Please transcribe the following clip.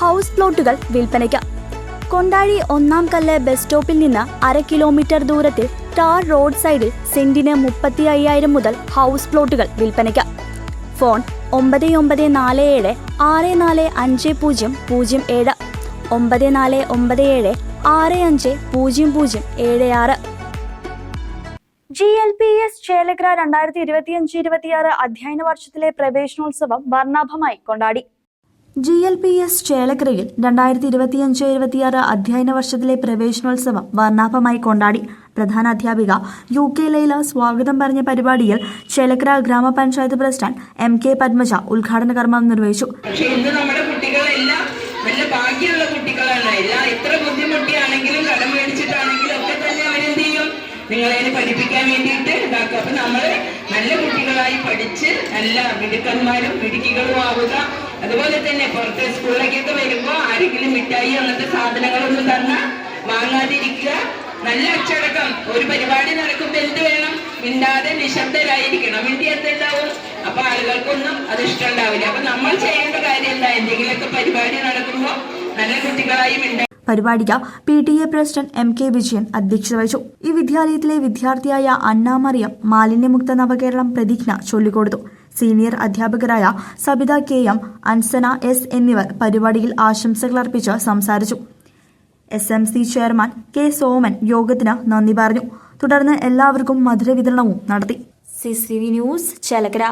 House പ്ലോട്ടുകൾ വിൽപ്പനയ്ക്ക്. കൊണ്ടാഴി ഒന്നാം കല്ല് ബസ് സ്റ്റോപ്പിൽ നിന്ന് അര കിലോമീറ്റർ ദൂരത്തിൽ ടാർ റോഡ് സൈഡിൽ സെന്റിന് മുപ്പത്തി അയ്യായിരം മുതൽ ഹൗസ് പ്ലോട്ടുകൾ വിൽപ്പനയ്ക്ക്. ഫോൺ ഒമ്പത് ഒമ്പത് നാല് ഏഴ് ആറ് നാല് അഞ്ച് പൂജ്യം പൂജ്യം ഏഴ് ഒമ്പത് നാല് ഒമ്പത് ഏഴ് ആറ് അഞ്ച് പൂജ്യം പൂജ്യം ഏഴ് ആറ്. G L P S Chelakkara രണ്ടായിരത്തി ഇരുപത്തിയഞ്ച് ഇരുപത്തിയാറ് അധ്യയന വർഷത്തിലെ പ്രവേശനോത്സവം വർണാഭമായി കൊണ്ടാടി. ജി എൽ പി എസ് ചേലക്കരയിൽ രണ്ടായിരത്തി ഇരുപത്തിയഞ്ച് ഇരുപത്തിയാറ് അധ്യയന വർഷത്തിലെ പ്രവേശനോത്സവം വർണാഭമായി കൊണ്ടാടി പ്രധാന അധ്യാപിക. യു കെ ലൈല സ്വാഗതം പറഞ്ഞ പരിപാടിയിൽ ചേലക്കര ഗ്രാമപഞ്ചായത്ത് പ്രസിഡന്റ് എം കെ പത്മജ ഉദ്ഘാടന കർമ്മം നിർവഹിച്ചു. പക്ഷെ കുട്ടികളെല്ലാം നല്ല ഭാഗ്യമുള്ള കുട്ടികളാണ്. ഒക്കെ തന്നെ ചെയ്യും നിങ്ങളെ പഠിപ്പിക്കാൻ വേണ്ടിയിട്ട് ഇതാക്കുക അപ്പൊ നമ്മൾ നല്ല കുട്ടികളായി പഠിച്ച് നല്ല മിടുക്കന്മാരും മിടുക്കികളും ആവുക. അതുപോലെ തന്നെ പുറത്തെ സ്കൂളിലേക്കൊക്കെ വരുമ്പോ ആരെങ്കിലും മിഠായി അങ്ങനത്തെ സാധനങ്ങളൊന്നും തന്ന വാങ്ങാതിരിക്കുക. നല്ല അച്ചടക്കം ഒരു പരിപാടി നടക്കുമ്പോ എന്ത് വേണം? മിണ്ടാതെ നിശബ്ദരായിരിക്കണം. മിണ്ടി എന്തുണ്ടാവും? അപ്പൊ ആളുകൾക്കൊന്നും അത് ഇഷ്ടമുണ്ടാവില്ല. അപ്പൊ നമ്മൾ ചെയ്യേണ്ട കാര്യം എന്താ എന്തെങ്കിലുമൊക്കെ പരിപാടി നടക്കുമ്പോ നല്ല കുട്ടികളായി മിണ്ട പരിപാടിക്ക് P T A president M K Vijayan അധ്യക്ഷത വഹിച്ചു. ഈ വിദ്യാലയത്തിലെ വിദ്യാർത്ഥിയായ അന്നാമറിയം മാലിന്യമുക്ത നവകേരളം പ്രതിജ്ഞ ചൊല്ലിക്കൊടുത്തു. സീനിയർ അധ്യാപകരായ Sabitha K M Ansana S എന്നിവർ പരിപാടിയിൽ ആശംസകൾ അർപ്പിച്ച് സംസാരിച്ചു. S M C chairman K Soman യോഗത്തിന് നന്ദി പറഞ്ഞു. തുടർന്ന് എല്ലാവർക്കും മധുര വിതരണവും നടത്തി. C news Chelakkara.